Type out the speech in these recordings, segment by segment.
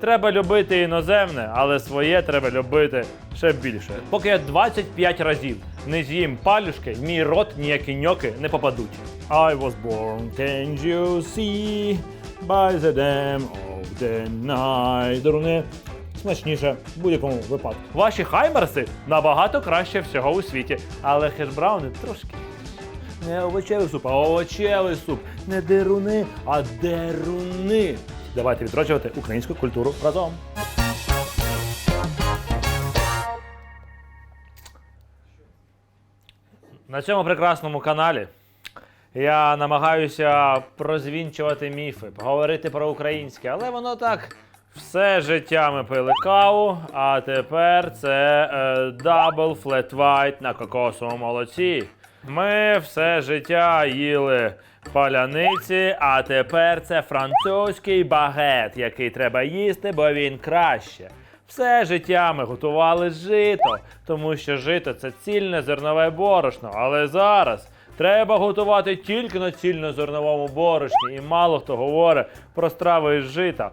Треба любити іноземне, але своє треба любити ще більше. Поки я 25 разів не з'їм палюшки, мій рот ніякі ньоки не попадуть. I was born, can you see, by the dam of the night. Дурне смачніше в будь-якому випадку. Ваші хаймерси набагато краще всього у світі, але хешбрауни трошки. Не овочевий суп, а овочевий суп. Не деруни, а деруни. Давайте відроджувати українську культуру разом. На цьому прекрасному каналі я намагаюся прозвінчувати міфи, говорити про українське, але воно так. Все життя ми пили каву, а тепер це е, Double Flat White на кокосовому молоці. Ми все життя їли паляниці, а тепер це французький багет, який треба їсти, бо він краще. Все життя ми готували жито, тому що жито це цільне зернове борошно. Але зараз треба готувати тільки на цільнозерновому борошні, і мало хто говорить про страви із жита.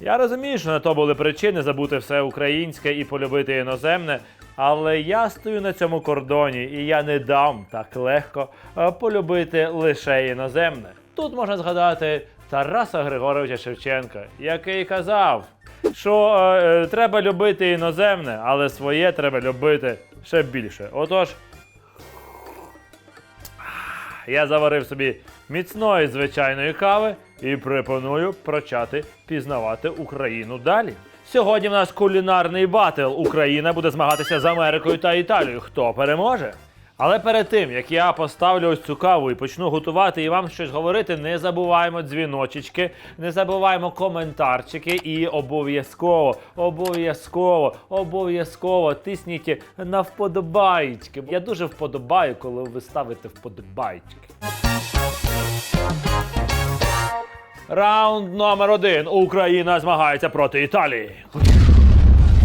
Я розумію, що на то були причини забути все українське і полюбити іноземне, але я стою на цьому кордоні і я не дам так легко е, полюбити лише іноземне. Тут можна згадати Тараса Григоровича Шевченка, який казав, що е, е, треба любити іноземне, але своє треба любити ще більше. Отож, я заварив собі міцної звичайної кави і пропоную почати пізнавати Україну далі. Сьогодні в нас кулінарний батл. Україна буде змагатися з Америкою та Італією. Хто переможе? Але перед тим як я поставлю ось цю каву і почну готувати і вам щось говорити, не забуваємо дзвіночечки, не забуваємо коментарчики і обов'язково, обов'язково, обов'язково тисніть на вподобайки. Я дуже вподобаю, коли ви ставите вподобайки. Раунд номер один. Україна змагається проти Італії.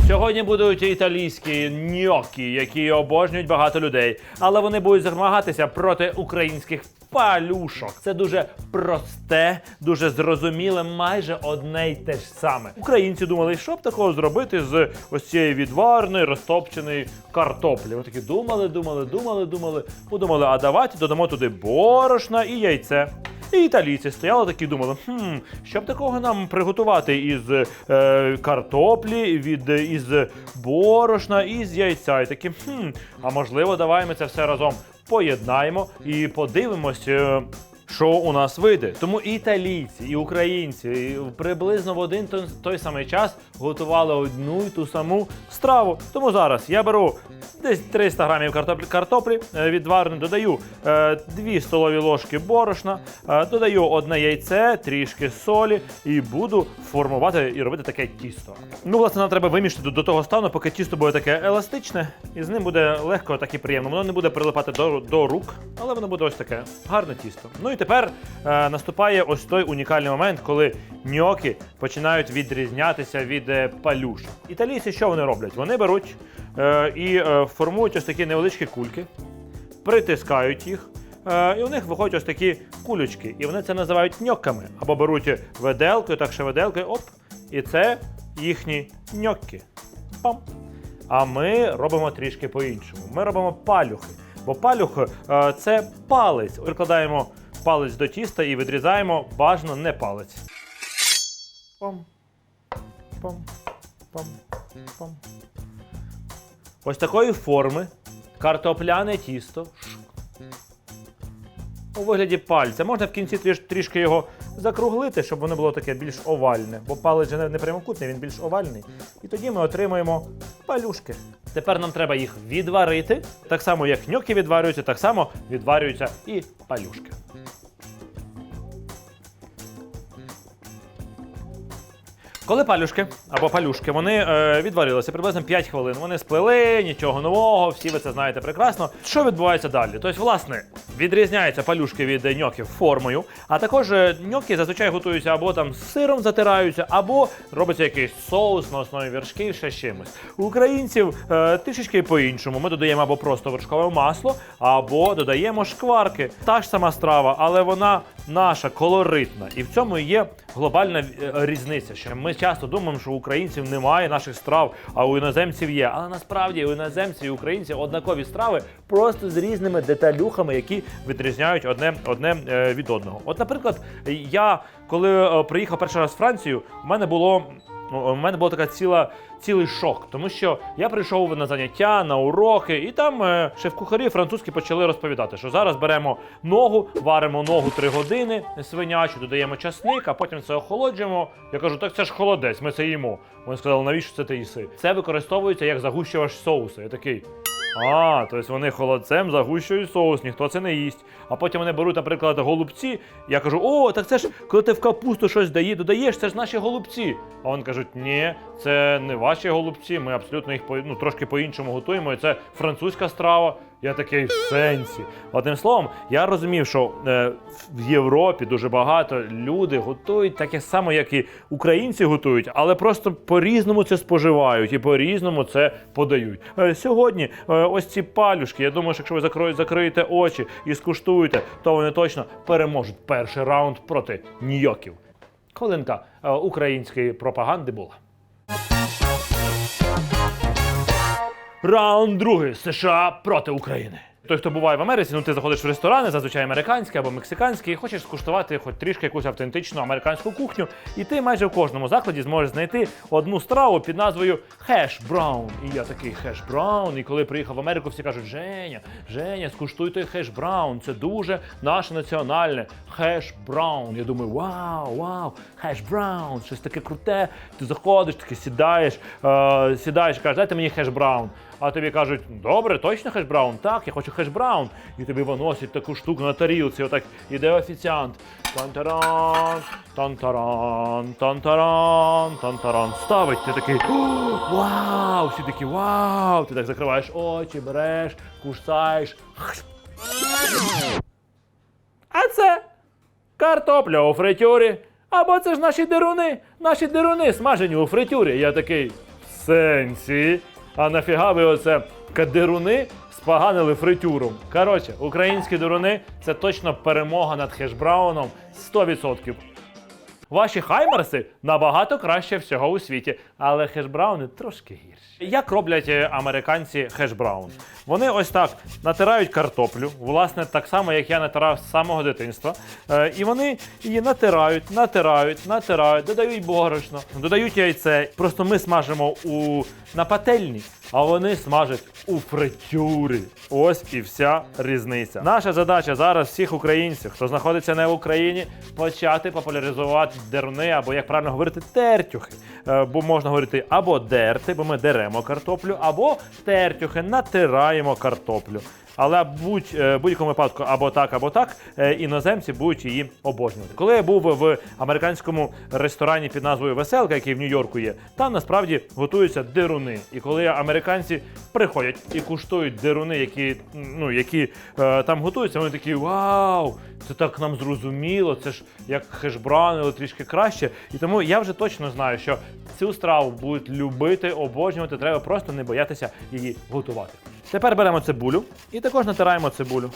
Сьогодні будуть італійські ньокі, які обожнюють багато людей, але вони будуть змагатися проти українських палюшок. Це дуже просте, дуже зрозуміле, майже одне й те ж саме. Українці думали, що б такого зробити з ось цієї відварної розтопченої картоплі. Вони такі думали, думали, думали, думали, подумали, а давайте додамо туди борошна і яйце. І італійці стояли такі думали, хм, що б такого нам приготувати із е, картоплі, від із борошна, із яйця. І такі, хм, а можливо, давай ми це все разом поєднаємо і подивимось. е, що у нас вийде. Тому і італійці, і українці і приблизно в один той, той самий час готували одну й ту саму страву. Тому зараз я беру десь 300 грамів картоплі, картоплі е, відвареної, додаю е, 2 столові ложки борошна, е, додаю одне яйце, трішки солі і буду формувати і робити таке тісто. Ну, власне, нам треба вимішати до, того стану, поки тісто буде таке еластичне, і з ним буде легко, так і приємно. Воно не буде прилипати до, до рук, але воно буде ось таке гарне тісто. Ну і тепер е, наступає ось той унікальний момент, коли ньокі починають відрізнятися від е, палюшок. Італійці що вони роблять? Вони беруть е, і е, формують ось такі невеличкі кульки, притискають їх. е, І у них виходять ось такі кулючки, і вони це називають ньокками. Або беруть виделкою, так ще виделкою, оп, і це їхні ньокки. Пам. А ми робимо трішки по-іншому. Ми робимо палюхи. Бо палюх е, це палець. Прикладаємо палець до тіста і відрізаємо бажано не палець. Пам. Пам. Пам. Пам. Ось такої форми картопляне тісто. У вигляді пальця. Можна в кінці трішки його закруглити, щоб воно було таке більш овальне. Бо палець же не, прямокутний, він більш овальний. І тоді ми отримаємо палюшки. Тепер нам треба їх відварити. Так само, як ньоки відварюються, так само відварюються і палюшки. Коли палюшки або палюшки вони е, відварилися приблизно 5 хвилин. Вони сплели, нічого нового, всі ви це знаєте прекрасно. Що відбувається далі? Тобто, власне, відрізняються палюшки від ньоків формою, а також е, ньоки зазвичай готуються або там з сиром затираються, або робиться якийсь соус на основі вершків, ще чимось. У українців е, трішечки по-іншому. Ми додаємо або просто вершкове масло, або додаємо шкварки. Та ж сама страва, але вона наша колоритна. І в цьому є глобальна е, різниця. Що ми часто думаємо, що у українців немає наших страв, а у іноземців є. Але насправді у іноземців і українців однакові страви, просто з різними деталюхами, які відрізняють одне, одне е, від одного. От, наприклад, я коли е, приїхав перший раз в Францію, в мене було. У мене була така ціла цілий шок, тому що я прийшов на заняття, на уроки, і там е, шеф-кухарі французькі почали розповідати, що зараз беремо ногу, варимо ногу 3 години свинячу, додаємо часник, а потім це охолоджуємо. Я кажу, так це ж холодець, ми це їмо. Вони сказали, навіщо це ти їси? Це використовується як загущувач соусу. Я такий. А, тобто вони холодцем загущують соус, ніхто це не їсть. А потім вони беруть, наприклад, голубці. Я кажу, о, так це ж коли ти в капусту щось дає, додаєш, це ж наші голубці. А вони кажуть, ні, це не ваші голубці, ми абсолютно їх ну, трошки по-іншому готуємо, і це французька страва. Я такий в сенсі. Одним словом, я розумів, що е, в Європі дуже багато люди готують таке само, як і українці готують, але просто по-різному це споживають і по-різному це подають. Е, сьогодні е, ось ці палюшки, я думаю, що якщо ви закро- закриєте очі і скуштуєте, то вони точно переможуть перший раунд проти ньоків. Хвилинка е, української пропаганди була. Раунд другий США проти України. Той, хто буває в Америці, ну ти заходиш в ресторани, зазвичай американські або мексиканські, і хочеш скуштувати хоч трішки якусь автентичну американську кухню. І ти майже в кожному закладі зможеш знайти одну страву під назвою хеш браун. І я такий хеш браун. І коли приїхав в Америку, всі кажуть: Женя, Женя, скуштуй той хеш браун. Це дуже наше національне хеш браун. Я думаю, вау, вау, хеш браун, щось таке круте. Ти заходиш, таки сідаєш, е, сідаєш, кажеш, дайте мені хеш браун. А тобі кажуть, добре, точно хеш браун? Так, я хочу хеш браун. І тобі виносять таку штуку на тарілці. Отак іде офіціант. Тантаран, тантаран, тантаран, тантаран. Ставить, ти такий вау! Всі такі вау! Ти так закриваєш очі, береш, кусаєш. А це картопля у фритюрі. Або це ж наші деруни, наші деруни смажені у фритюрі. Я такий в сенсі. А нафіга ви оце кадеруни споганили фритюром? Коротше, українські деруни це точно перемога над хешбрауном 100%. Ваші хаймерси набагато краще всього у світі, але хешбрауни трошки гірші. Як роблять е, американці хешбраун? Вони ось так натирають картоплю, власне, так само, як я натирав з самого дитинства. Е, і вони її натирають, натирають, натирають, додають борошно, додають яйце. Просто ми смажимо у на пательні, а вони смажать у фритюрі. Ось і вся різниця. Наша задача зараз всіх українців, хто знаходиться не в Україні, почати популяризувати дерни, або як правильно говорити, тертюхи. Е, Бо можна говорити або дерти, бо ми деремо картоплю, або тертюхи, натираємо картоплю. Але будь е, будь-якому випадку або так, або так, е, іноземці будуть її обожнювати. Коли я був в американському ресторані під назвою Веселка, який в Нью-Йорку є, там насправді готуються деруни. І коли американці приходять і куштують деруни, які ну які е, там готуються, вони такі вау! Це так нам зрозуміло, це ж як хешбрауни, але трішки краще. І тому я вже точно знаю, що цю страву будуть любити, обожнювати. Треба просто не боятися її готувати. Тепер беремо цибулю і також натираємо цибулю.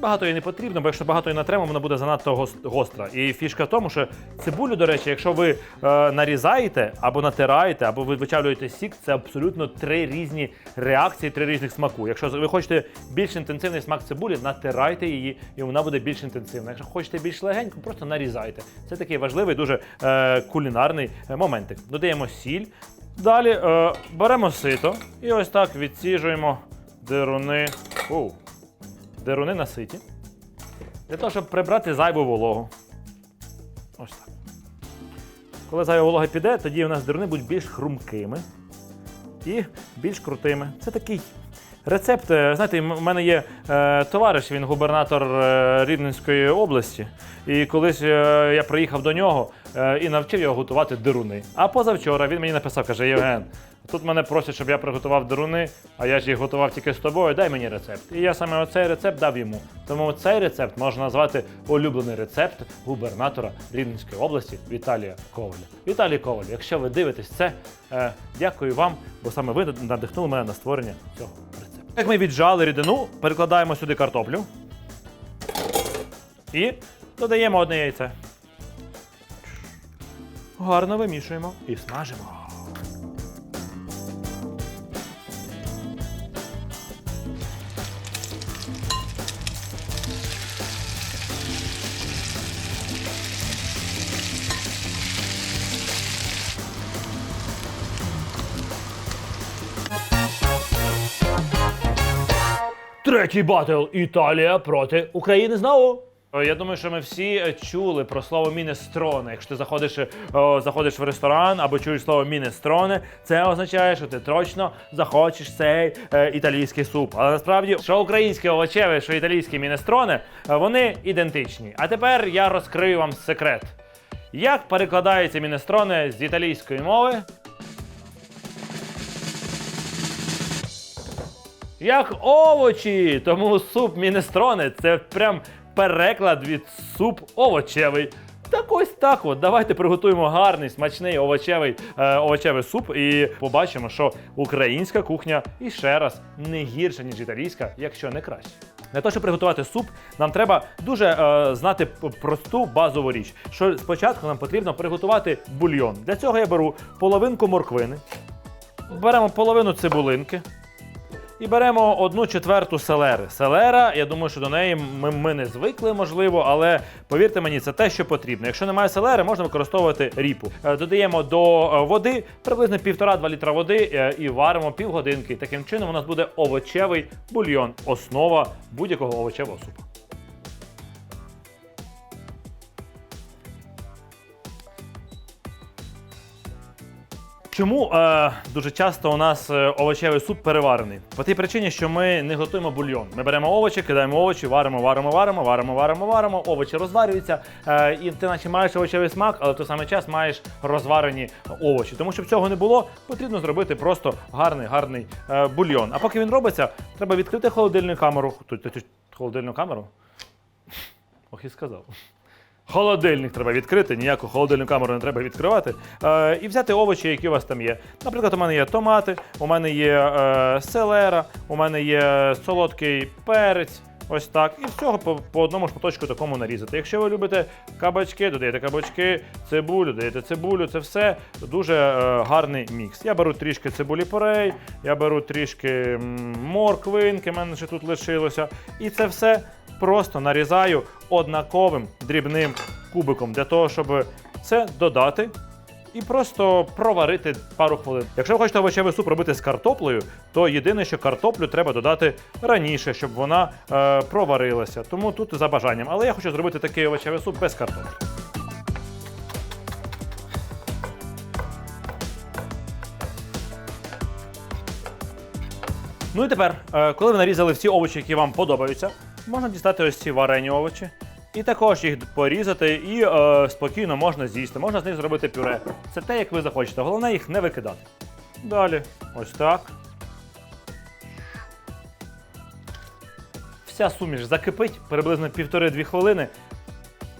Багато її не потрібно, бо якщо багато її натремо, вона буде занадто гостра. І фішка в тому, що цибулю, до речі, якщо ви е, нарізаєте або натираєте, або ви вичавлюєте сік, це абсолютно три різні реакції, три різних смаку. Якщо ви хочете більш інтенсивний смак цибулі, натирайте її, і вона буде більш інтенсивна. Якщо хочете більш легенько, просто нарізайте. Це такий важливий, дуже е, кулінарний е, моментик. Додаємо сіль. Далі е, беремо сито і ось так відсіжуємо деруни. Оу. Деруни на ситі. Для того, щоб прибрати зайву вологу. Ось так. Коли зайва волога піде, тоді у нас деруни будуть більш хрумкими і більш крутими. Це такий рецепт. е, Знаєте, в мене є е, товариш, він губернатор е, Рівненської області. І колись е, я приїхав до нього е, і навчив його готувати деруни. А позавчора він мені написав, каже: Євген, тут мене просять, щоб я приготував деруни, а я ж їх готував тільки з тобою. Дай мені рецепт. І я саме оцей рецепт дав йому. Тому цей рецепт можна назвати улюблений рецепт губернатора Рівненської області Віталія Коваля. Віталій Коваль, якщо ви дивитесь це, е, дякую вам, бо саме ви надихнули мене на створення цього. Як ми віджали рідину, перекладаємо сюди картоплю. І додаємо одне яйце. Гарно вимішуємо і смажимо. Третій батл Італія проти України знову. Е, Я думаю, що ми всі е, чули про слово мінестроне. Якщо ти заходиш, е, заходиш в ресторан або чуєш слово мінестроне, це означає, що ти точно захочеш цей італійський суп. Але насправді, що українське овочеве, що італійське мінестроне, вони ідентичні. А тепер я розкрию вам секрет. Як перекладається мінестроне з італійської мови? Як овочі! Тому суп мінестроне це прям переклад від суп овочевий. Так ось так от. Давайте приготуємо гарний, смачний овочевий, е, овочевий суп і побачимо, що українська кухня і ще раз не гірша, ніж італійська, якщо не краще. Для того, щоб приготувати суп, нам треба дуже е, знати просту базову річ. Що спочатку нам потрібно приготувати бульйон. Для цього я беру половинку морквини, беремо половину цибулинки, і беремо одну четверту селери. Селера, я думаю, що до неї ми, ми не звикли, можливо, але повірте мені, це те, що потрібно. Якщо немає селери, можна використовувати ріпу. Е, Додаємо до е, води приблизно 1,5-2 літра води е, і варимо півгодинки. Таким чином у нас буде овочевий бульйон, основа будь-якого овочевого супу. Чому е, дуже часто у нас е, овочевий суп переварений? По тій причині, що ми не готуємо бульйон. Ми беремо овочі, кидаємо овочі, варимо, варимо, варимо, варимо, варимо, варимо, овочі розварюються, е, і ти наче маєш овочевий смак, але в той самий час маєш розварені овочі. Тому щоб цього не було, потрібно зробити просто гарний, гарний е, бульйон. А поки він робиться, треба відкрити холодильну камеру. Тут, холодильну камеру? Ох, і сказав. Холодильник треба відкрити, ніяку холодильну камеру не треба відкривати. Е, і взяти овочі, які у вас там є. Наприклад, у мене є томати, у мене є е, селера, у мене є солодкий перець. Ось так. І всього по, по одному шматочку такому нарізати. Якщо ви любите кабачки, додаєте кабачки, цибулю, додаєте цибулю, це все дуже е, гарний мікс. Я беру трішки цибулі порей, я беру трішки морквинки, мене ще тут лишилося. І це все просто нарізаю однаковим дрібним кубиком для того, щоб це додати і просто проварити пару хвилин. Якщо ви хочете овочевий суп робити з картоплею, то єдине, що картоплю треба додати раніше, щоб вона е, проварилася. Тому тут за бажанням. Але я хочу зробити такий овочевий суп без картоплі. Ну і тепер, е, коли ви нарізали всі овочі, які вам подобаються, можна дістати ось ці варені овочі. І також їх порізати і е, спокійно можна з'їсти. Можна з них зробити пюре. Це те, як ви захочете. Головне їх не викидати. Далі, ось так. Вся суміш закипить приблизно півтори-дві хвилини.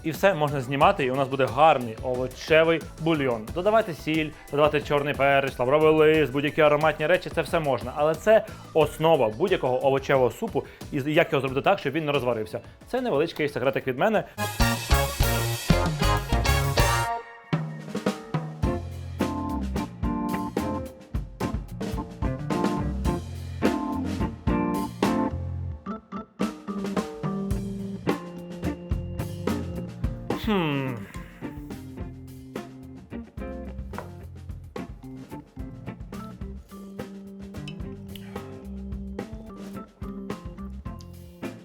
І все можна знімати, і у нас буде гарний овочевий бульйон. Додавати сіль, додавати чорний перець, лавровий лист, будь-які ароматні речі, це все можна. Але це основа будь-якого овочевого супу. І як його зробити так, щоб він не розварився. Це невеличкий секретик від мене.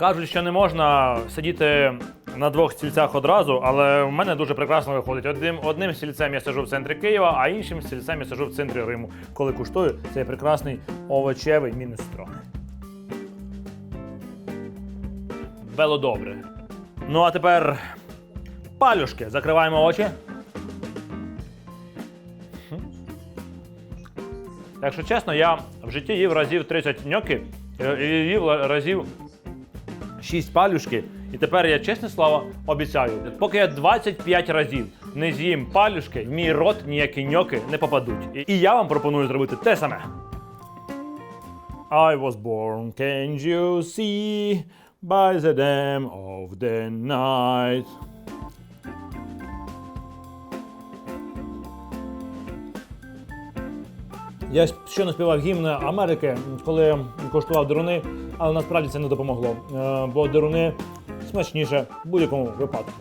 Кажуть, що не можна сидіти на двох стільцях одразу, але в мене дуже прекрасно виходить. Одним, одним стільцем я сиджу в центрі Києва, а іншим стільцем я сиджу в центрі Риму, коли куштую цей прекрасний овочевий мінестроне. Вело добре. Ну а тепер палюшки. Закриваємо очі. Якщо чесно, я в житті їв разів 30 ньоки і їв разів 6 палюшки. І тепер я, чесне слово, обіцяю, поки я 25 разів не з'їм палюшки, в мій рот ніякі ньоки не попадуть. І- я вам пропоную зробити те саме. I was born, can you see? by the dam of the night. Я щойно співав гімн Америки, коли коштував деруни, але насправді це не допомогло, е, бо деруни смачніше в будь-якому випадку.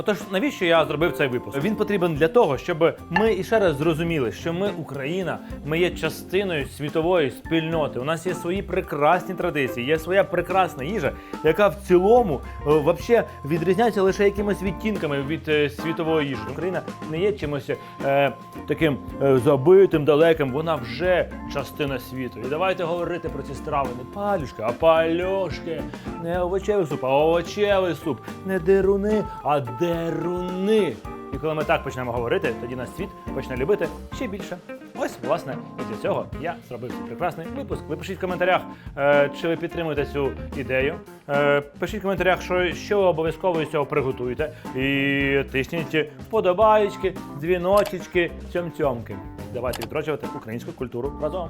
Отож, навіщо я зробив цей випуск? Він потрібен для того, щоб ми іще раз зрозуміли, що ми Україна, ми є частиною світової спільноти. У нас є свої прекрасні традиції, є своя прекрасна їжа, яка в цілому е, вообще відрізняється лише якимись відтінками від е, світової їжі. Україна не є чимось е, таким е, забитим, далеким. Вона вже частина світу. І давайте говорити про ці страви не палюшки, а пальошки. Не овочевий суп, а овочевий суп. Не деруни, а деруни. І коли ми так почнемо говорити, тоді нас світ почне любити ще більше. Ось, власне, і для цього я зробив цей прекрасний випуск. Ви пишіть в коментарях, е, чи ви підтримуєте цю ідею. Е, пишіть в коментарях, що, що ви обов'язково з цього приготуєте. І тисніть вподобаєчки, дзвіночечки, цьом-цьомки. Давайте відроджувати українську культуру разом.